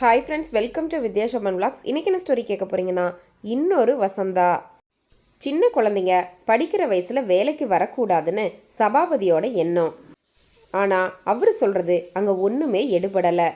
Hi friends welcome to Vidyasaban vlogs இன்றைக்கி என்ன story கேட்க போறீங்கன்னா இன்னொரு வசந்தா. சின்ன குழந்தைங்க படிக்கிற வயசில் வேலைக்கு வரக்கூடாதுன்னு சபாபதியோட எண்ணம். ஆனால் அவர் சொல்கிறது அங்கே ஒன்றுமே எடுபடலை.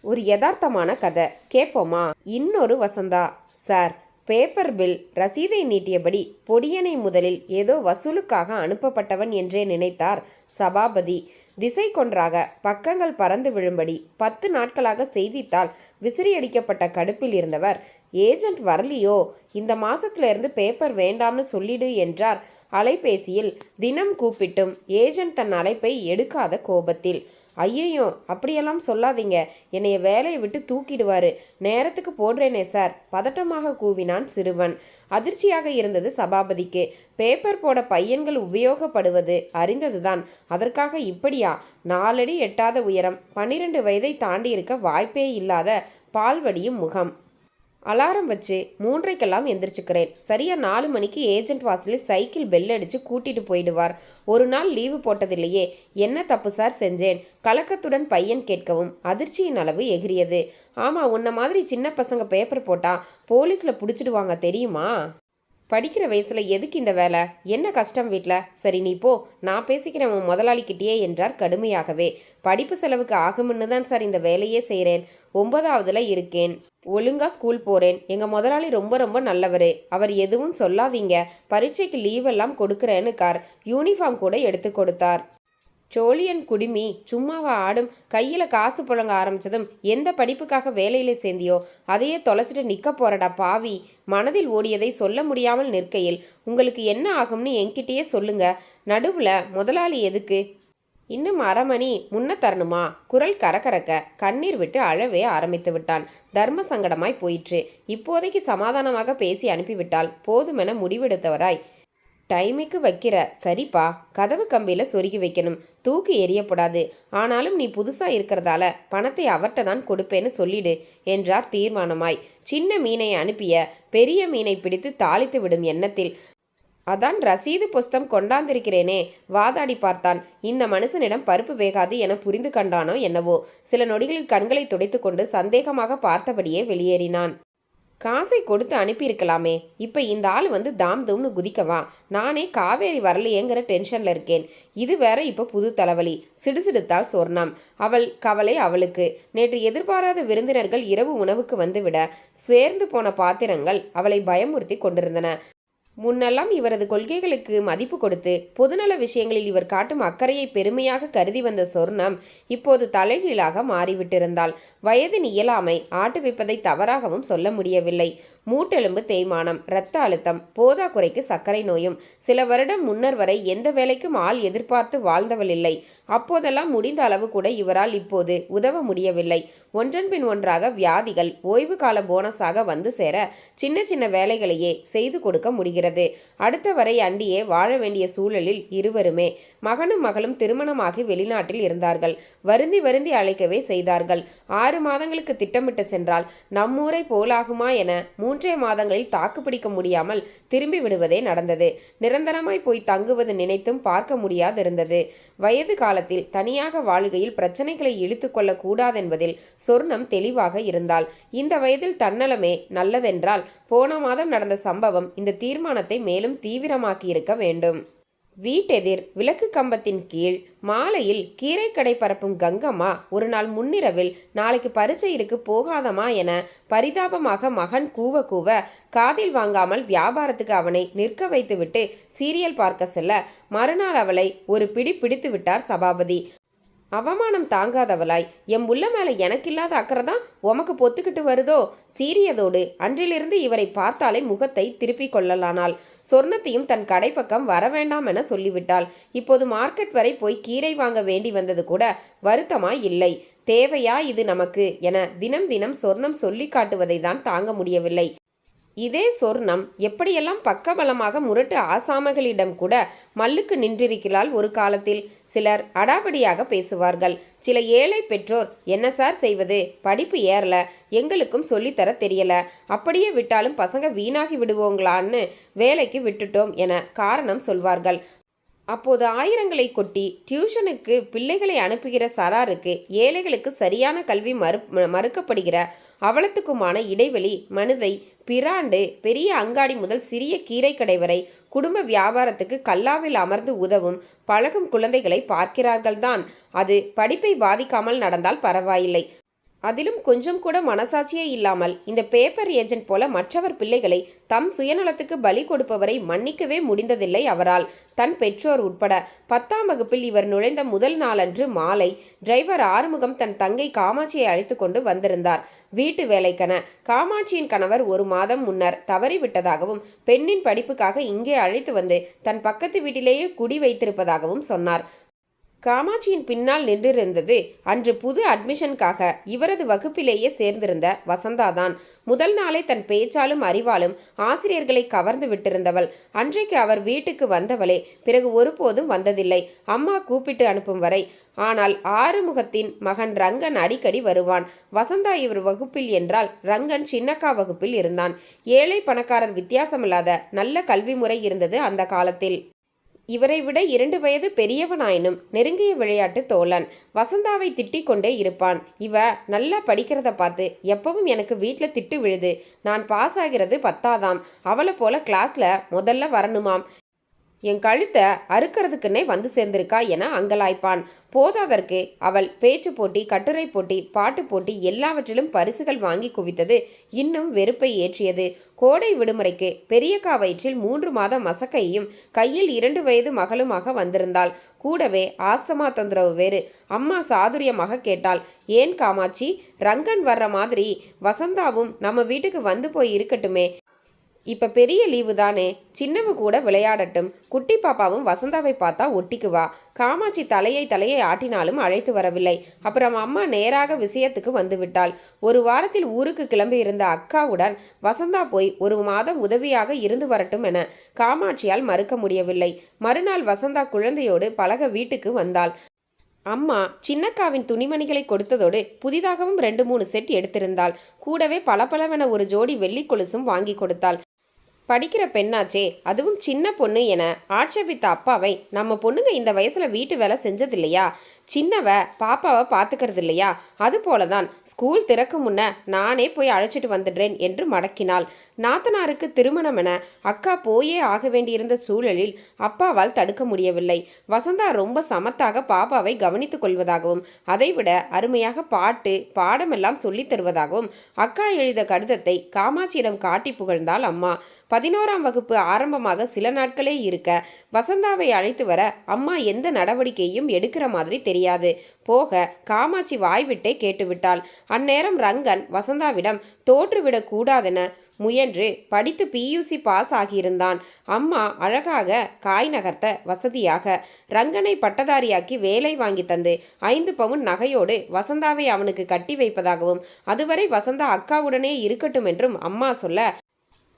ஒரு யதார்த்தமான கதை. கேட்போமா இன்னொரு வசந்தா. சார் பேப்பர் பில் ரசீதை நீட்டியபடி பொடியனை முதலில் ஏதோ வசூலுக்காக அனுப்பப்பட்டவன் என்றே நினைத்தார் சபாபதி. திசை கொன்றாக பக்கங்கள் பறந்து விழும்படி பத்து நாட்களாக செய்தித்தாள் விசிறியடிக்கப்பட்ட கடுப்பில் இருந்தவர் ஏஜென்ட் வரலியோ? இந்த மாசத்திலிருந்து பேப்பர் வேண்டாம்னு சொல்லிடு என்றார். அலைபேசியில் தினம் கூப்பிட்டும் ஏஜென்ட் தன் அழைப்பை எடுக்காத கோபத்தில் ஐயையோ அப்படியெல்லாம் சொல்லாதீங்க. என்னைய வேலையை விட்டு தூக்கிடுவாரு. நேரத்துக்கு போடுறேனே சார் பதட்டமாக கூவினான் சிறுவன். அதிர்ச்சியாக இருந்தது சபாபதிக்கு. பேப்பர் போட பையன்கள் உபயோகப்படுவது அறிந்ததுதான். அதற்காக இப்படியா? நாலடி எட்டாத உயரம். பன்னிரண்டு வயதை தாண்டி இருக்க வாய்ப்பே இல்லாத பால்வடியும் முகம். அலாரம் வச்சு மூன்றைக்கெல்லாம் எந்திரிச்சுக்கிறேன். சரியா நாலு மணிக்கு ஏஜென்ட் வாசலில் சைக்கிள் பெல் அடிச்சு கூட்டிட்டு போயிடுவார். ஒரு நாள் லீவு போட்டதில்லையே. என்ன தப்பு சார் செஞ்சேன்? கலக்கத்துடன் பையன் கேட்கவும். அதிர்ச்சியின் அளவு எகிரியது ஆமா உன்ன மாதிரி சின்ன பசங்க பேப்பர் போட்டா போலீஸ்ல பிடிச்சிடுவாங்க தெரியுமா? படிக்கிற வயசுல எதுக்கு இந்த வேலை? என்ன கஷ்டம் வீட்டில் சரி நீ போ. நான் பேசிக்கிறேன் உன் முதலாளிக்கிட்டேயே என்றார் கடுமையாகவே. படிப்பு செலவுக்கு ஆகும்னு தான் சார் இந்த வேலையே செய்கிறேன் ஒன்பதாவதுல இருக்கேன். ஒழுங்கா ஸ்கூல் போகிறேன் எங்கள் முதலாளி ரொம்ப ரொம்ப நல்லவர். அவர் எதுவும் சொல்லாதீங்க. பரீட்சைக்கு லீவ் எல்லாம் கொடுக்குறேன்னு கார். யூனிஃபார்ம் கூட எடுத்து கொடுத்தார். சோழியன் குடுமி சும்மாவா ஆடும் கையில் காசு புழங்க ஆரம்பிச்சதும் எந்த படிப்புக்காக வேலையில் சேர்ந்தியோ அதையே தொலைச்சிட்டு நிற்க போறடா பாவி. மனதில் ஓடியதை சொல்ல முடியாமல் நிற்கையில் உங்களுக்கு என்ன ஆகும்னு என்கிட்டயே சொல்லுங்க. நடுவில் முதலாளி எதுக்கு? இன்னும் அரை மணி முன்ன தரணுமா? குரல் கரகரக்க கண்ணீர் விட்டு அழவே ஆரம்பித்து விட்டான். தர்ம சங்கடமாய் போயிற்று. இப்போதைக்கு சமாதானமாக பேசி அனுப்பிவிட்டால் போதுமென முடிவெடுத்தவராய். டைமுக்கு வைக்கிற சரிப்பா கதவு கம்பியில் சொருகி வைக்கணும். தூக்கி எறியப்படாது. ஆனாலும் நீ புதுசாக இருக்கிறதால பணத்தை அவர்கிட்ட தான் கொடுப்பேன்னு சொல்லிடு என்றார் தீர்மானமாய். சின்ன மீனை அனுப்பிய பெரிய மீனை பிடித்து தாளித்து விடும் எண்ணத்தில் அதான் ரசீது புஸ்தம் கொண்டாந்திருக்கிறேனே வாதாடி பார்த்தான். இந்த மனுஷனிடம் பருப்பு வேகாது என புரிந்து கண்டானோ என்னவோ? சில நொடிகளில் கண்களை துடைத்துக்கொண்டு சந்தேகமாக பார்த்தபடியே வெளியேறினான். காசை கொடுத்து அனுப்பியிருக்கலாமே. இப்போ இந்த ஆள் வந்து தாம் தூம்னு குதிக்கவா நானே காவேரி வரலையேங்கிற டென்ஷனில் இருக்கேன். இது வேற இப்போ புது தலைவலி. சிடுசிடுத்தாள் சொர்ணம். அவள் கவலை அவளுக்கு. நேற்று எதிர்பாராத விருந்தினர்கள் இரவு உணவுக்கு வந்துவிட சேர்ந்து போன பாத்திரங்கள் அவளை பயமுறுத்தி கொண்டிருந்தன. முன்னெல்லாம் இவரது கொள்கைகளுக்கு மதிப்பு கொடுத்து பொதுநல விஷயங்களில் இவர் காட்டும் அக்கறையை பெருமையாக கருதி வந்த சொர்ணம் இப்போது தலைகீழாக மாறிவிட்டிருந்தாள் வயதின் இயலாமை ஆட்டுவிப்பதை தவறாகவும் சொல்ல முடியவில்லை. மூட்டெலும்பு தேய்மானம் இரத்த அழுத்தம் போதாக்குறைக்கு சர்க்கரை நோயும். சில வருடம் முன்னர் வரை எந்த வேலைக்கும் ஆள் எதிர்பார்த்து வாழ்ந்தவள் இல்லை. அப்போதெல்லாம் முடிந்த அளவு கூட இவரால் இப்போது உதவ முடியவில்லை. ஒன்றன் பின் ஒன்றாக வியாதிகள் ஓய்வு கால போனஸாக வந்து சேர சின்ன சின்ன வேலைகளையே செய்து கொடுக்க முடிகிறது. அடுத்த வரை அண்டியே வாழ வேண்டிய சூழலில் இருவருமே. மகனும் மகளும் திருமணமாகி வெளிநாட்டில் இருந்தார்கள். வருந்தி வருந்தி அழைக்கவே செய்தார்கள். ஆறு மாதங்களுக்கு திட்டமிட்டு சென்றால் நம்மூரை போலாகுமா என மூன்றே மாதங்களில் தாக்குப்பிடிக்க முடியாமல் திரும்பி விடுவதே நடந்தது. நிரந்தரமாய் போய் தங்குவது நினைத்தும் பார்க்க முடியாதிருந்தது. வயது காலத்தில் தனியாக வாழ்கையில் பிரச்சனைகளை இழுத்து கொள்ளக்கூடாதென்பதில் சொர்ணம் தெளிவாக இருந்தால் இந்த வயதில் தன்னலமே நல்லதென்றால் போன மாதம் நடந்த சம்பவம் இந்த தீர்மானத்தை மேலும் தீவிரமாக்கியிருக்க வேண்டும். வீட்டெதிர் விளக்கு கம்பத்தின் கீழ் மாலையில் கீரைக்கடை பரப்பும் கங்கம்மா ஒரு நாள் முன்னிரவில் நாளைக்கு பரீட்சை இருக்கு போகாதமா என பரிதாபமாக மகன் கூவ கூவ காதில் வாங்காமல் வியாபாரத்துக்கு அவனை நிற்க வைத்துவிட்டு சீரியல் பார்க்க செல்ல மறுநாள் அவளை ஒரு பிடி பிடித்து விட்டார் சபாபதி. அவமானம் தாங்காதவளாய். எம் உள்ள மேலே எனக்கில்லாத அக்கறை தான் உமக்கு பொத்துக்கிட்டு வருதோ? சீரியதோடு அன்றிலிருந்து இவரை பார்த்தாலே முகத்தை திருப்பிக் கொள்ளலானாள். சொர்ணத்தையும் தன் கடைப்பக்கம் வர வேண்டாம் என சொல்லிவிட்டாள். இப்போது மார்க்கெட் வரை போய் கீரை வாங்க வேண்டி வந்தது கூட வருத்தமாய் இல்லை. தேவையா இது நமக்கு? என தினம் தினம் சொர்ணம் சொல்லி காட்டுவதை தான் தாங்க முடியவில்லை. இதே சொர்ணம் எப்படியெல்லாம் பக்கபலமாக முரட்டு ஆசாமிகளிடம் கூட மல்லுக்கு நின்றிருக்கிறாள் ஒரு காலத்தில். சிலர் அடாபடியாக பேசுவார்கள். சில ஏழை பெற்றோர் என்ன சார் செய்வது? படிப்பு ஏறல. எங்களுக்கும் சொல்லித்தர தெரியல. அப்படியே விட்டாலும் பசங்க வீணாகி விடுவோங்களான்னு வேலைக்கு விட்டுட்டோம் என காரணம் சொல்வார்கள். அப்போது ஆயிரங்களை கொட்டி டியூஷனுக்கு பிள்ளைகளை அனுப்புகிற சராருக்கு ஏழைகளுக்கு சரியான கல்வி மறு மறுக்கப்படுகிற அவலத்துக்குமான இடைவெளி மனிதை பிராண்டு பெரிய அங்காடி முதல் சிறிய கீரை கடை வரை குடும்ப வியாபாரத்துக்கு கல்லாவில் அமர்ந்து உதவும் பழகும் குழந்தைகளை பார்க்கிறார்கள்தான். அது படிப்பை பாதிக்காமல் நடந்தால் பரவாயில்லை. அதிலும் கொஞ்சம் கூட மனசாட்சியே இல்லாமல் இந்த பேப்பர் ஏஜென்ட் போல மற்றவர் பிள்ளைகளை தம் சுயநலத்துக்கு பலி கொடுப்பவரை மன்னிக்கவே முடிந்ததில்லை அவரால். தன் பெற்றோர் உட்பட பத்தாம் வகுப்பில் இவர் நுழைந்த முதல் நாளன்று மாலை டிரைவர் ஆறுமுகம் தன் தங்கை காமாட்சியை அழைத்து கொண்டு வந்திருந்தார். வீட்டு வேலைக்கென காமாட்சியின் கணவர் ஒரு மாதம் முன்னர் தவறிவிட்டதாகவும் பெண்ணின் படிப்புக்காக இங்கே அழைத்து வந்து தன் பக்கத்து வீட்டிலேயே குடி வைத்திருப்பதாகவும் சொன்னார். காமாட்சியின் பின்னால் நின்றிருந்தது. அன்று புது அட்மிஷனுக்காக இவரது வகுப்பிலேயே சேர்ந்திருந்த வசந்தாதான். முதல் நாளே தன் பேச்சாலும் அறிவாலும் ஆசிரியர்களை கவர்ந்து விட்டிருந்தவள். அன்றைக்கு அவர் வீட்டுக்கு வந்தவளே பிறகு ஒருபோதும் வந்ததில்லை. அம்மா கூப்பிட்டு அனுப்பும் வரை. ஆனால் ஆறுமுகத்தின் மகன் ரங்கன் அடிக்கடி வருவான். வசந்தா இவர் வகுப்பில் என்றால் ரங்கன் சின்னக்கா வகுப்பில் இருந்தான். ஏழை பணக்காரர் வித்தியாசமில்லாத நல்ல கல்வி முறை இருந்தது அந்த காலத்தில். இவரை விட இரண்டு வயது பெரியவனாயினும் நெருங்கிய விளையாட்டு தோழன். வசந்தாவை திட்டிக் கொண்டே இருப்பான். இவ நல்லா படிக்கிறத பார்த்து எப்பவும் எனக்கு வீட்டில் திட்டு விழுது. நான் பாஸ் ஆகிறது பத்தாதாம். அவளை போல கிளாஸ்ல முதல்ல வரணுமாம். என் கழுத்தை அறுக்கிறதுக்குன்னே வந்து சேர்ந்திருக்கா என அங்கலாய்ப்பான். போதாதற்கு அவள் பேச்சு போட்டி கட்டுரை போட்டி பாட்டு போட்டி எல்லாவற்றிலும் பரிசுகள் வாங்கி குவித்தது இன்னும் வெறுப்பை ஏற்றியது. கோடை விடுமுறைக்கு பெரியக்கா வயிற்றில் மூன்று மாத மசக்கையும் கையில் இரண்டு வயது மகளுமாக வந்திருந்தாள். கூடவே ஆஸ்தமா தொந்தரவு வேறு. அம்மா சாதுரியமாக கேட்டாள் ஏன் காமாட்சி? ரங்கன் வர்ற மாதிரி வசந்தாவும் நம்ம வீட்டுக்கு வந்து போய் இருக்கட்டுமே. இப்ப பெரிய லீவு தானே. சின்னவ கூட விளையாடட்டும். குட்டி பாப்பாவும் வசந்தாவை பார்த்தா ஒட்டிக்குவா. காமாட்சி தலையை தலையை ஆட்டினாலும் அழைத்து வரவில்லை. அப்புறம் அம்மா நேராக விஷயத்துக்கு வந்துவிட்டாள். ஒரு வாரத்தில் ஊருக்கு கிளம்பி இருந்த அக்காவுடன் வசந்தா போய் ஒரு மாதம் உதவியாக இருந்து வரட்டும் என காமாட்சியால் மறுக்க முடியவில்லை. மறுநாள் வசந்தா குழந்தையோடு பழக வீட்டுக்கு வந்தாள். அம்மா சின்னக்காவின் துணிமணிகளை கொடுத்ததோடு புதிதாகவும் ரெண்டு மூணு செட் எடுத்திருந்தாள். கூடவே பளபளவென ஒரு ஜோடி வெள்ளி கொலுசும் வாங்கி கொடுத்தாள். படிக்கிற பெண்ணாச்சே அதுவும் சின்ன பொண்ணு என ஆட்சேபித்த அப்பாவை நம்ம பொண்ணுங்க இந்த வயசுல வீட்டு வேலை செஞ்சதில்லையா? சின்னவ பாப்பாவை பார்த்துக்கிறது இல்லையா அது போலதான் ஸ்கூல் திறக்கும் முன்ன நானே போய் அழைச்சிட்டு வந்துடுறேன் என்று மடக்கினாள். நாத்தனாருக்கு திருமணம் என அக்கா போயே ஆக வேண்டியிருந்த சூழலில் அப்பாவால் தடுக்க முடியவில்லை. வசந்தா ரொம்ப சமத்தாக பாப்பாவை கவனித்துக் கொள்வதாகவும் அதைவிட அருமையாக பாட்டு பாடமெல்லாம் சொல்லித் தருவதாகவும் அக்கா எழுத கடிதத்தை காமாட்சியிடம் காட்டி புகழ்ந்தாள் அம்மா. பதினோராம் வகுப்பு ஆரம்பமாக சில நாட்களே இருக்க வசந்தாவை அழைத்து வர அம்மா எந்த நடவடிக்கையும் எடுக்கிற மாதிரி தெரியாது. போக காமாட்சி வாய்விட்டே கேட்டுவிட்டாள். அந்நேரம் ரங்கன் வசந்தாவிடம் தோற்றுவிடக்கூடாதென முயன்று படித்து பியூசி பாஸ் ஆகியிருந்தான். அம்மா அழகாக காய் நகர்த்த வசதியாக ரங்கனை பட்டதாரியாக்கி வேலை வாங்கி தந்து ஐந்து பவுன் நகையோடு வசந்தாவை அவனுக்கு கட்டி வைப்பதாகவும் அதுவரை வசந்தா அக்காவுடனே இருக்கட்டும் என்றும் அம்மா சொல்ல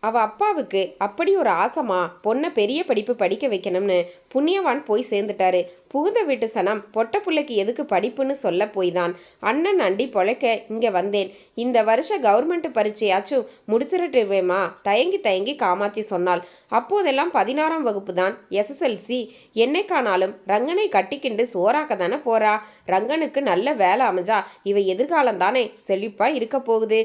அவ அப்பாவுக்கு அப்படி ஒரு ஆசைமா பொண்ணை பெரிய படிப்பு படிக்க வைக்கணும்னு புண்ணியவான் போய் சேர்ந்துட்டாரு. புகுந்த வீட்டு சனம் பொட்ட பிள்ளைக்கு எதுக்கு படிப்புன்னு சொல்ல போய் தான் அண்ணன் அண்டி பொழைக்க இங்கே வந்தேன். இந்த வருஷ கவர்மெண்ட் பரீட்சையாச்சும் முடிச்சிருட்டுவேமா தயங்கி தயங்கி காமாட்சி சொன்னாள். அப்போதெல்லாம் பதினாறாம் வகுப்பு தான் எஸ்எஸ்எல்சி என்னைக்கானாலும் ரங்கனை கட்டிக்கிண்டு சோறாக்க தானே போறா? ரங்கனுக்கு நல்ல வேலை அமைஞ்சா இவ எதிர்காலம் தானே செழிப்பா இருக்க போகுது.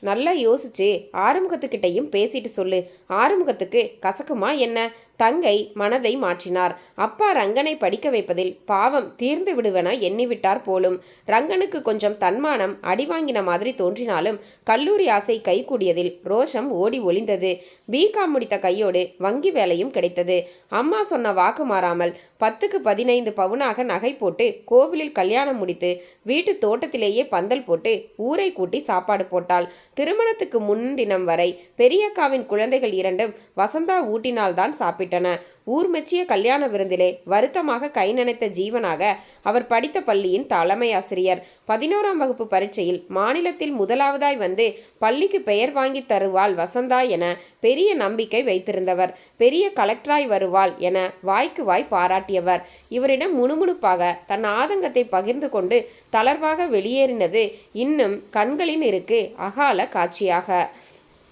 நல்லா யோசிச்சு ஆறுமுகத்துக்கிட்டையும் பேசிட்டு சொல்லு. ஆறுமுகத்துக்கு கசக்குமா என்ன? தங்கை மனதை மாற்றினார். அப்பா ரங்கனை படிக்க வைப்பதில் பாவம் தீர்ந்து விடுவென எண்ணிவிட்டார் போலும். ரங்கனுக்கு கொஞ்சம் தன்மானம் அடிவாங்கின மாதிரி தோன்றினாலும் கல்லூரி ஆசை கைகூடியதில் ரோஷம் ஓடி ஒளிந்தது. பிகாம் முடித்த கையோடு வங்கி வேலையும் கிடைத்தது. அம்மா சொன்ன வாக்கு மாறாமல் பத்துக்கு பதினைந்து பவுனாக நகை போட்டு கோவிலில் கல்யாணம் முடித்து வீட்டு தோட்டத்திலேயே பந்தல் போட்டு ஊரை கூட்டி சாப்பாடு போட்டாள். திருமணத்துக்கு முன்தினம் வரை பெரியக்காவின் குழந்தைகள் இரண்டும் வசந்தா ஊட்டினால்தான் விட்டன. ஊர் மெச்சிய கல்யாண விருந்திலே வருத்தமாக கை நனைத்த ஜீவனாக அவர் படித்த பள்ளியின் தலைமை ஆசிரியர். பதினோராம் வகுப்பு பரீட்சையில் மாநிலத்தில் முதலாவதாய் வந்து பள்ளிக்கு பெயர் வாங்கி தருவாள் வசந்தா என பெரிய நம்பிக்கை வைத்திருந்தவர். பெரிய கலெக்டராய் வருவாள் என வாய்க்கு வாய் பாராட்டியவர். இவரிடம் முணுமுணுப்பாக தன் ஆதங்கத்தை பகிர்ந்து கொண்டு தளர்வாக வெளியேறினது இன்னும் கண்களின் இருக்கு அகால காட்சியாக.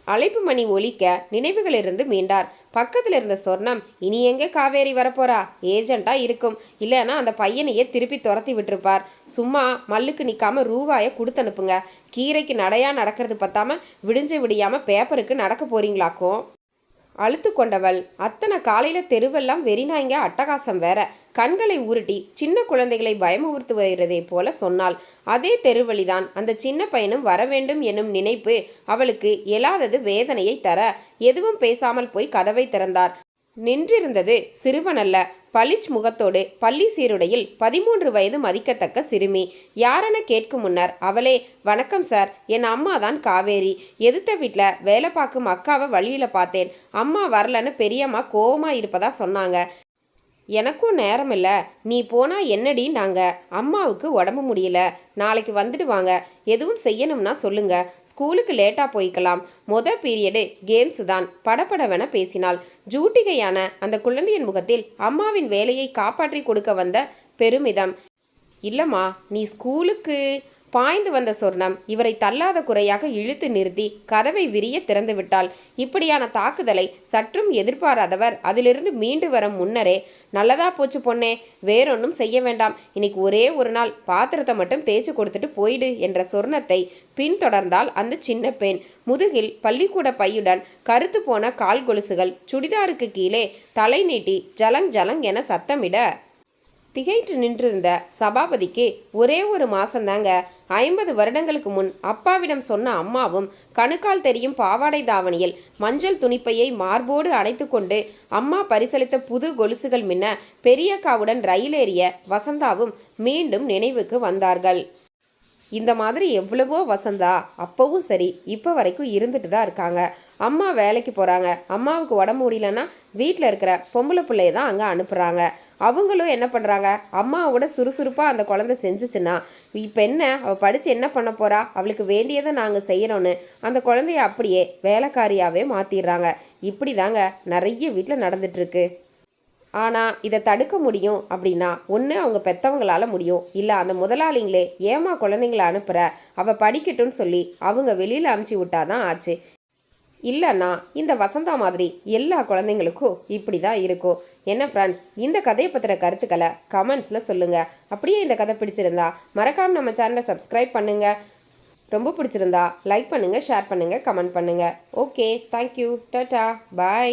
அழைப்பு மணி ஒலிக்க நினைவுகளிலிருந்து மீண்டார். பக்கத்தில் இருந்த சொர்ணம் இனி எங்கே காவேரி வரப்போறா? ஏஜெண்டா இருக்கும். இல்லைன்னா அந்த பையனையே திருப்பி துரத்தி விட்டுருப்பார். சும்மா மல்லுக்கு நிற்காம ரூபாயை கொடுத்து அனுப்புங்க. கீரைக்கு நடையா நடக்கிறது பத்தாம விடிஞ்சு விடியாம பேப்பருக்கு நடக்க போறீங்களாக்கும்? அழுத்து கொண்டவள். அத்தனை காலையில தெருவெல்லாம் வெறிநாய்ங்க அட்டகாசம் வேற. கண்களை உருட்டி சின்ன குழந்தைகளை பயமுறுத்துவதே போல சொன்னாள். அதே தெருவழிதான். அந்த சின்ன பையனும் வர வேண்டும் என்னும் நினைப்பு அவளுக்கு எழாதது வேதனையை தர. எதுவும் பேசாமல் போய் கதவை திறந்தார். நின்றிருந்தது சிறுவனல்ல. பளிச் முகத்தோடு பள்ளி சீருடையில் பதிமூன்று வயது மதிக்கத்தக்க சிறுமி. யாரென கேட்கும் முன்னர் அவளே வணக்கம் சார். என் அம்மா தான் காவேரி. எதிர்த்த வீட்டில் வேலை பார்க்கும் அக்காவை வழியில் பார்த்தேன். அம்மா வரலன்னு பெரியம்மா கோவமாக இருப்பதா சொன்னாங்க. எனக்கும் நேரம் இல்லை நீ போனா என்னடி நாங்க? அம்மாவுக்கு உடம்பு முடியல. நாளைக்கு வந்துடுவாங்க எதுவும் செய்யணும்னா சொல்லுங்க. ஸ்கூலுக்கு லேட்டாக போய்க்கலாம். மொத பீரியடு கேம்ஸ் தான். படப்படவென பேசினாள். ஜூட்டிகையான அந்த குழந்தையின் முகத்தில் அம்மாவின் வேலையை காப்பாற்றி கொடுக்க வந்த பெருமிதம். இல்லம்மா நீ ஸ்கூலுக்கு பாய்ந்து வந்த சொர்ணம் இவரை தள்ளாத குறையாக இழுத்து நிறுத்தி கதவை விரிய திறந்து விட்டாள் இப்படியான தாக்குதலை சற்றும் எதிர்பாராதவர் அதிலிருந்து மீண்டு வர முன்னரே நல்லதா போச்சு பொண்ணே வேறொன்றும் செய்ய வேண்டாம். இன்னைக்கு ஒரே ஒரு நாள் பாத்திரத்தை மட்டும் தேய்ச்சி கொடுத்துட்டு போயிடு என்ற சொர்ணத்தை பின்தொடர்ந்தால் அந்த சின்ன பெண். முதுகில் பள்ளிக்கூட பையுடன் கருத்து போன கால் கொலுசுகள் சுடிதாருக்கு கீழே தலை நீட்டி ஜலங் ஜலங் என சத்தமிட திகைத்து நின்றிருந்த சபாபதிக்கு ஒரே ஒரு மாசந்தாங்க ஐம்பது வருடங்களுக்கு முன் அப்பாவிடம் சொன்ன அம்மாவும் கணுக்கால் தெரியும் பாவாடை தாவணியில் மஞ்சள் துணிப்பையை மார்போடு அணைத்து கொண்டு அம்மா பரிசளித்த புது கொலுசுகள் மின்ன பெரியக்காவுடன் ரயிலேறிய வசந்தாவும் மீண்டும் நினைவுக்கு வந்தார்கள். இந்த மாதிரி எவ்வளவோ வசந்தா அப்போவும் சரி இப்போ வரைக்கும் இருந்துட்டு தான் இருக்காங்க. அம்மா வேலைக்கு போகிறாங்க அம்மாவுக்கு உடம்பு முடியலன்னா வீட்டில் இருக்கிற பொம்பளை பிள்ளைய தான் அங்கே அனுப்புகிறாங்க அவங்களும் என்ன பண்ணுறாங்க அம்மாவோட சுறுசுறுப்பாக அந்த குழந்தை செஞ்சுச்சுன்னா இப்போ என்ன? அவள் படித்து என்ன பண்ண போகிறா அவளுக்கு வேண்டியதை நாங்கள் செய்கிறோன்னு அந்த குழந்தைய அப்படியே வேலைக்காரியாகவே மாற்றிடுறாங்க இப்படி தாங்க நிறைய வீட்டில் நடந்துட்டுருக்கு ஆனால் இதை தடுக்க முடியும் அப்படின்னா ஒன்று அவங்க பெற்றவங்களால முடியும். இல்லை அந்த முதலாளிங்களே ஏமா குழந்தைங்கள அனுப்புகிற அவள் படிக்கட்டும்னு சொல்லி அவங்க வெளியில் அமுச்சு விட்டாதான் ஆச்சு. இல்லைன்னா இந்த வசந்தா மாதிரி எல்லா குழந்தைங்களுக்கும் இப்படி தான் இருக்கும். என்ன ஃப்ரெண்ட்ஸ் இந்த கதையை பற்றின கருத்துக்களை கமெண்ட்ஸில் சொல்லுங்கள் அப்படியே இந்த கதை பிடிச்சிருந்தா மறக்காமல் நம்ம சேனலை சப்ஸ்கிரைப் பண்ணுங்கள் ரொம்ப பிடிச்சிருந்தா லைக் பண்ணுங்கள் ஷேர் பண்ணுங்கள் கமெண்ட் பண்ணுங்கள் ஓகே தேங்க்யூ டாட்டா பாய்